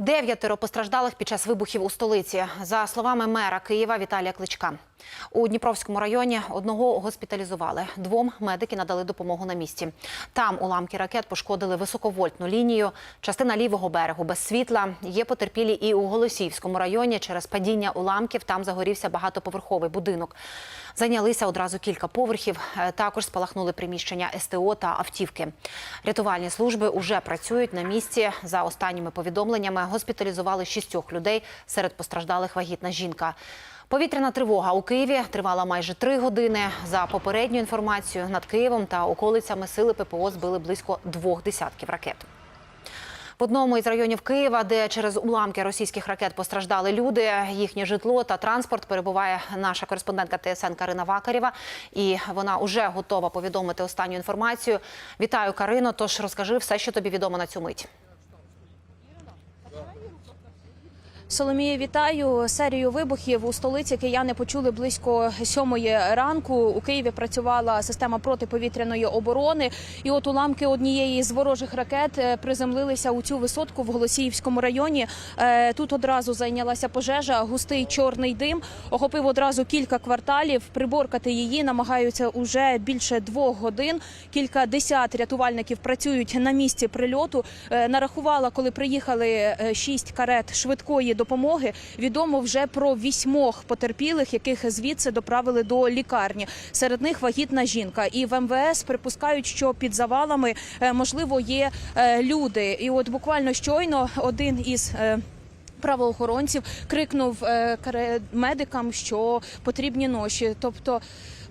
Дев'ятеро постраждалих під час вибухів у столиці. За словами мера Києва Віталія Кличка. У Дніпровському районі одного госпіталізували. Двом медики надали допомогу на місці. Там уламки ракет пошкодили високовольтну лінію. Частина лівого берегу без світла. Є потерпілі і у Голосіївському районі. Через падіння уламків там загорівся багатоповерховий будинок. Зайнялися одразу кілька поверхів. Е, Також спалахнули приміщення СТО та автівки. Рятувальні служби уже працюють на місці. За останніми повідомленнями госпіталізували шістьох людей. Серед постраждалих вагітна жінка. Повітряна тривога у Києві тривала майже три години. За попередню інформацію над Києвом та околицями сили ППО збили близько двох десятків ракет. В одному із районів Києва, де через уламки російських ракет постраждали люди, їхнє житло та транспорт перебуває наша кореспондентка ТСН Карина Вакарєва. І вона вже готова повідомити останню інформацію. Вітаю, Карино. Тож розкажи все, що тобі відомо на цю мить. Соломія, вітаю. Серію вибухів у столиці кияни почули близько сьомої ранку. У Києві працювала система протиповітряної оборони. І от уламки однієї з ворожих ракет е, приземлилися у цю висотку в Голосіївському районі. Е, Тут одразу зайнялася пожежа, густий чорний дим охопив одразу кілька кварталів. Приборкати її намагаються уже більше двох годин. Кілька десят рятувальників працюють на місці прильоту. Е, Нарахувала, коли приїхали шість карет швидкої допомоги. Відомо вже про вісьмох потерпілих, яких звідси доправили до лікарні. Серед них вагітна жінка. І в МВС припускають, що під завалами е, можливо є е, люди. І от буквально щойно один із е, правоохоронців крикнув е, медикам, що потрібні ноші. Тобто,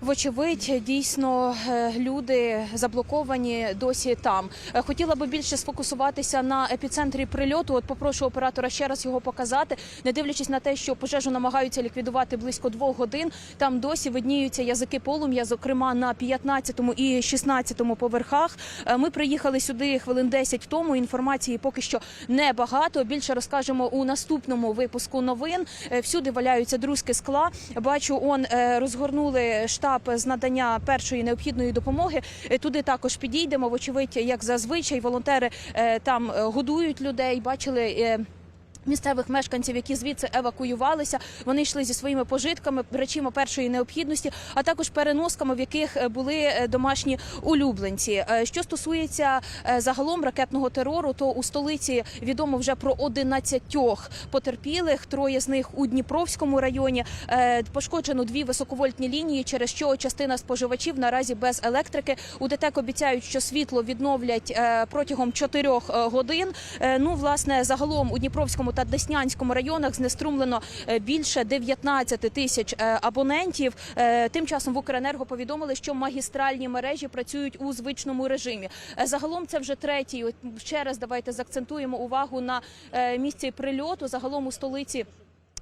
вочевидь, дійсно е, люди заблоковані досі там. Е, Хотіла би більше сфокусуватися на епіцентрі прильоту. От попрошу оператора ще раз його показати, не дивлячись на те, що пожежу намагаються ліквідувати близько двох годин. Там досі видніються язики полум'я, зокрема на 15 і 16 поверхах. Ми приїхали сюди хвилин 10 тому. Інформації поки що небагато. Більше розкажемо у наступному випуску новин. Е, Всюди валяються друзки скла. Бачу, он е, розгорнули штаб з надання першої необхідної допомоги. Е, Туди також підійдемо. Вочевидь, як зазвичай, волонтери там годують людей. Бачили. Місцевих мешканців, які звідси евакуювалися, вони йшли зі своїми пожитками, речима першої необхідності, а також переносками, в яких е, були е, домашні улюбленці. Е, Що стосується загалом ракетного терору, то у столиці відомо вже про 11 потерпілих. Троє з них у Дніпровському районі. Пошкоджено дві високовольтні лінії, через що частина споживачів наразі без електрики. У ДТЕК обіцяють, що світло відновлять протягом 4 годин. Ну, власне, загалом у Дніпровському та Деснянському районах знеструмлено е, більше 19 тисяч е, абонентів. Е, Тим часом в Укренерго повідомили, що магістральні мережі працюють у звичному режимі. Загалом це вже третій. Ще раз давайте заакцентуємо увагу на місці прильоту. Загалом у столиці.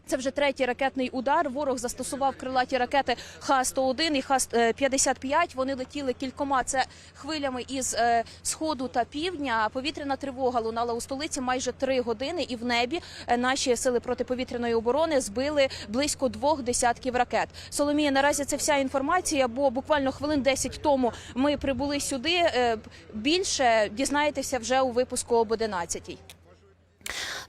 Це вже третій ракетний удар. Ворог застосував крилаті ракети Х-101 і Х-55. Вони летіли кількома це хвилями із е, сходу та півдня. Повітряна тривога лунала у столиці майже три години, і в небі е, наші сили протиповітряної оборони збили близько двох десятків ракет. Соломія, наразі це вся інформація, бо буквально хвилин 10 тому ми прибули сюди. Е, Більше дізнаєтеся вже у випуску об 11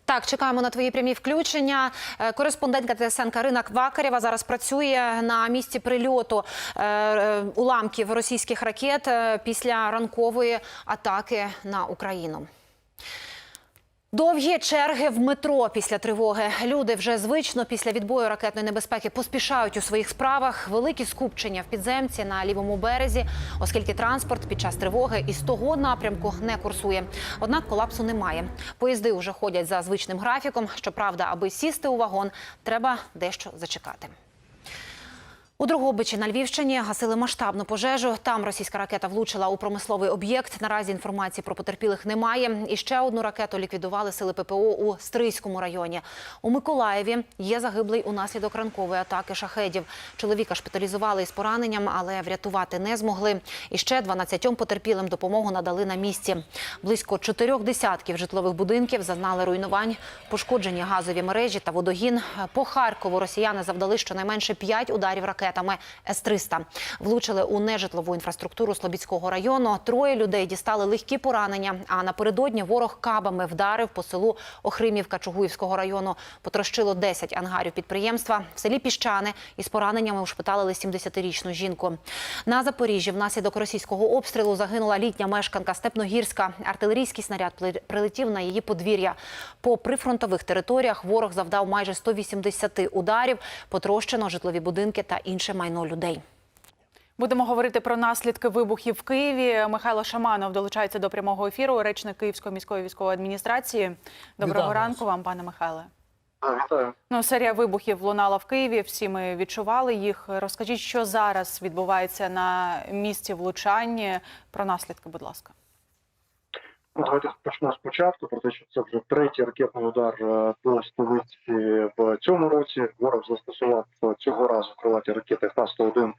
Так, чекаємо на твої прямі включення. Е, Кореспондентка ТСН Карина Квакарєва зараз працює на місці прильоту е, е, уламків російських ракет після ранкової атаки на Україну. Довгі черги в метро після тривоги. Люди вже звично після відбою ракетної небезпеки поспішають у своїх справах. Великі скупчення в підземці на лівому березі, оскільки транспорт під час тривоги із того напрямку не курсує. Однак колапсу немає. Поїзди вже ходять за звичним графіком. Щоправда, аби сісти у вагон, треба дещо зачекати. У Дрогобичі на Львівщині гасили масштабну пожежу. Там російська ракета влучила у промисловий об'єкт. Наразі інформації про потерпілих немає. І ще одну ракету ліквідували сили ППО у Стрийському районі. У Миколаєві є загиблий унаслідок ранкової атаки шахедів. Чоловіка шпиталізували із пораненням, але врятувати не змогли. І ще 12 потерпілим допомогу надали на місці. Близько чотирьох десятків житлових будинків зазнали руйнувань, пошкоджені газові мережі та водогін. По Харкову росіяни завдали щонайменше п'ять ударів ракет. Ракетами С-300. Влучили у нежитлову інфраструктуру Слобідського району. Троє людей дістали легкі поранення. А напередодні ворог кабами вдарив по селу Охримівка Чугуївського району. Потрощило 10 ангарів підприємства. В селі Піщани із пораненнями ушпиталили 70-річну жінку. На Запоріжжі внаслідок російського обстрілу загинула літня мешканка Степногірська. Артилерійський снаряд прилетів на її подвір'я. По прифронтових територіях ворог завдав майже 180 ударів. Потрощено житлові будинки та інше майно людей. Будемо говорити про наслідки вибухів в Києві. Михайло Шаманов долучається до прямого ефіру, речник Київської міської військової адміністрації. Доброго Вітаю ранку вас. вам, пане Михайле. Вітаю. Ну, серія вибухів лунала в Києві. Всі ми відчували їх. Розкажіть, що зараз відбувається на місці влучання. Про наслідки, будь ласка. Ну, Давайте почнемо спочатку, про те, що це вже третій ракетний удар е, по столиці в цьому році. Ворог застосував е, цього разу крилаті ракети Х-101,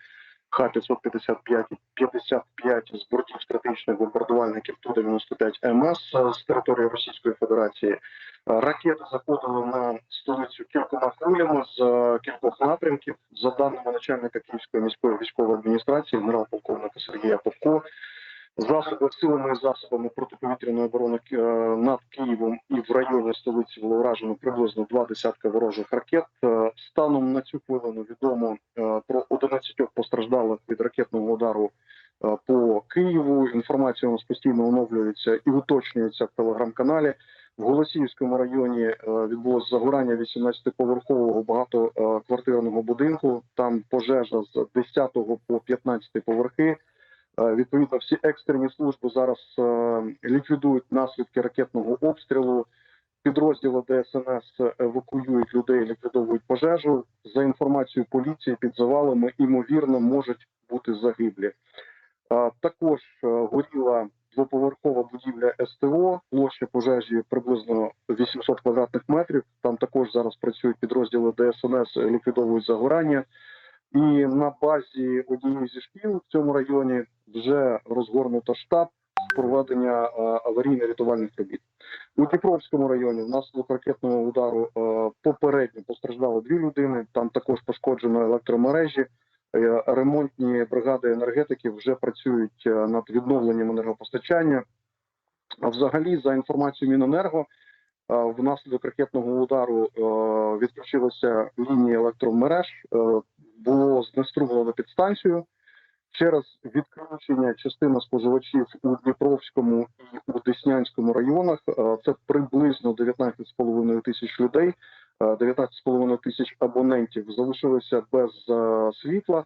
Х-555 55 з бортів стратегічних бомбардувальників Ту-95 МС е, з території Російської Федерації. Ракети заходили на столицю кількома хвилями з кількох напрямків. За даними начальника Київської міської військової адміністрації, генерал-полковника Сергія Попко, засоби силами і засобами протиповітряної оборони е, над Києвом і в районі столиці було вражено приблизно два десятка ворожих ракет. Е, Станом на цю хвилину відомо е, про 11 постраждалих від ракетного удару по Києву. Інформація у нас постійно оновлюється і уточнюється в телеграм-каналі. В Голосіївському районі відбулось загорання 18-поверхового багатоквартирного будинку. Там пожежа з 10 по 15 поверхи. Е, Відповідно, всі екстрені служби зараз е, ліквідують наслідки ракетного обстрілу. Підрозділи ДСНС евакуюють людей, ліквідовують пожежу. За інформацією поліції, під завалами ймовірно можуть бути загиблі. Е, Також горіла двоповерхова будівля СТО, площа пожежі приблизно 800 квадратних метрів. Там також зараз працюють підрозділи ДСНС, ліквідовують загорання. І на базі однієї зі шкіл в цьому районі вже розгорнуто штаб з проведення е, аварійно-рятувальних робіт. У Дніпровському районі внаслідок ракетного удару е, попередньо постраждало дві людини. Там також пошкоджено електромережі. Е, Ремонтні бригади енергетиків вже працюють над відновленням енергопостачання. А взагалі, за інформацією Міненерго, внаслідок ракетного удару е, відключилися лінії електромереж. е, було знеструмлено підстанцію. Через відключення частина споживачів у Дніпровському і у Деснянському районах е, це приблизно 19,5 тисяч людей, е, 19,5 тисяч абонентів залишилися без е, світла.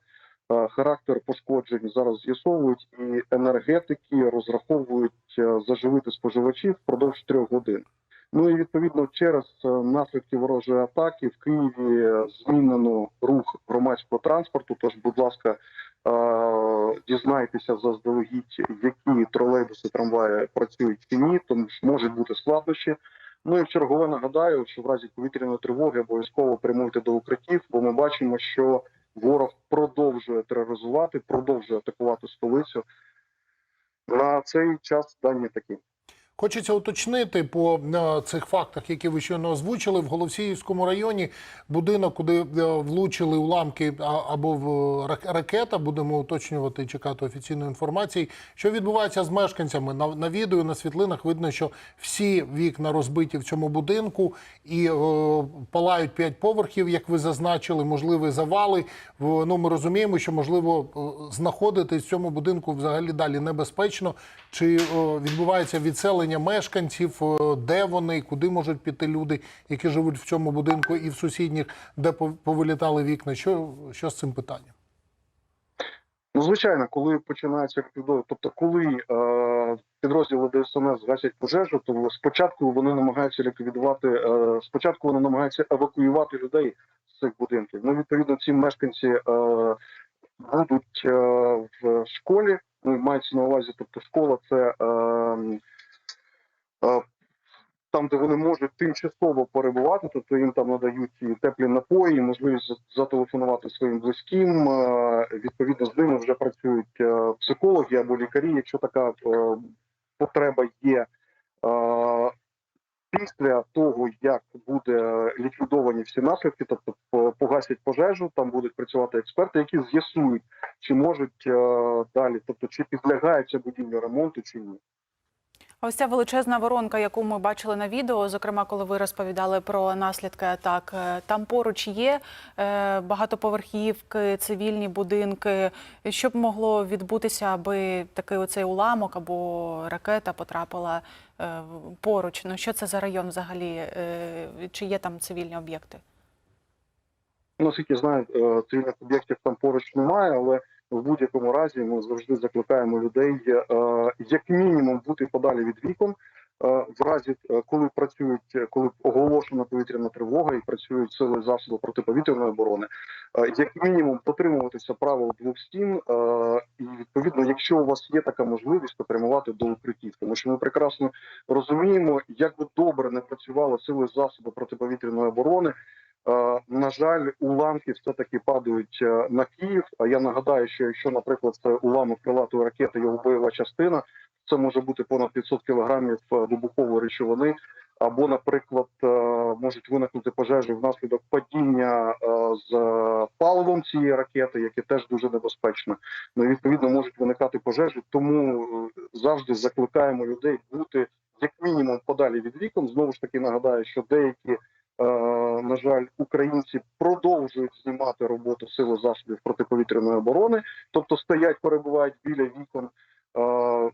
Е, Характер пошкоджень зараз з'ясовують, і енергетики розраховують е, заживити споживачів впродовж трьох годин. Ну і відповідно через е, наслідки ворожої атаки в Києві е, змінено рух громадського транспорту. Тож, будь ласка, е, дізнайтеся заздалегідь, які тролейбуси, трамваї працюють чи ні, тому що можуть бути складнощі. Ну і в чергове нагадаю, що в разі повітряної тривоги обов'язково прямуйте до укриттів, бо ми бачимо, що ворог продовжує тероризувати, продовжує атакувати столицю. На цей час дані такі. Хочеться уточнити по е, цих фактах, які ви щойно озвучили. В Голосіївському районі будинок, куди е, влучили уламки або в рак- ракета. Будемо уточнювати, чекати офіційної інформації. Що відбувається з мешканцями? На, на відео, на світлинах видно, що всі вікна розбиті в цьому будинку і е, палають п'ять поверхів, як ви зазначили, можливі завали. Ну, ми розуміємо, що можливо е, знаходитись в цьому будинку взагалі далі небезпечно. Чи відбувається відселення мешканців, де вони, куди можуть піти люди, які живуть в цьому будинку і в сусідніх, де повилітали вікна? Що, що з цим питанням? Ну, звичайно, коли починається ліквідовувати, тобто коли е, підрозділи ДСНС гасять пожежу, то спочатку вони намагаються ліквідувати, е, спочатку вони намагаються евакуювати людей з цих будинків. Ну, відповідно, ці мешканці е, будуть е, в школі, ну, мається на увазі, тобто школа це е, е, там, де вони можуть тимчасово перебувати, тобто їм там надають і теплі напої, і можливість зателефонувати своїм близьким. Відповідно, з ними вже працюють психологи або лікарі, якщо така потреба є. Е, Після того, як буде ліквідовані всі наслідки, тобто погасять пожежу, там будуть працювати експерти, які з'ясують, чи можуть е, далі, тобто чи підлягає ця будівля ремонту, чи ні. Ось ця величезна воронка, яку ми бачили на відео, зокрема, коли ви розповідали про наслідки атак. е, Там поруч є е, багатоповерхівки, цивільні будинки. Що б могло відбутися, аби такий оцей уламок або ракета потрапила е, поруч? Ну що це за район взагалі? Е, Чи є там цивільні об'єкти? Наскільки знаю, е, цивільних об'єктів там поруч немає, але в будь-якому разі ми завжди закликаємо людей е, як мінімум бути подалі від вікон. Е, В разі, е, коли працюють, е, коли оголошена повітряна тривога і працюють сили засоби протиповітряної оборони, як мінімум дотримуватися правил двох стін, і відповідно, якщо у вас є така можливість, то прямувати до укриттів, тому що ми прекрасно розуміємо, як би добре не працювали сили засоби протиповітряної оборони. Е, На жаль, уламки все таки падають е, на Київ. А я нагадаю, що якщо, наприклад, це уламок крилатої ракети, його бойова частина, це може бути понад 500 кілограмів е, вибухової речовини. Або, наприклад, можуть виникнути пожежі внаслідок падіння з паливом цієї ракети, яке теж дуже небезпечно. Ну відповідно можуть виникати пожежі. Тому завжди закликаємо людей бути як мінімум подалі від вікон. Знову ж таки нагадаю, що деякі на жаль, українці продовжують знімати роботу сили засобів протиповітряної оборони, тобто стоять, перебувають біля вікон. Е,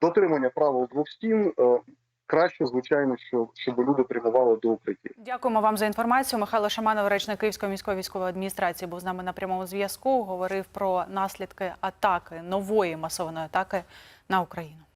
Дотримання правил двох стін е, краще, звичайно, що щоб люди прямували до укриттів. Дякуємо вам за інформацію. Михайло Шаманов, речник Київської міської військової адміністрації, був з нами на прямому зв'язку. Говорив про наслідки атаки нової масованої атаки на Україну.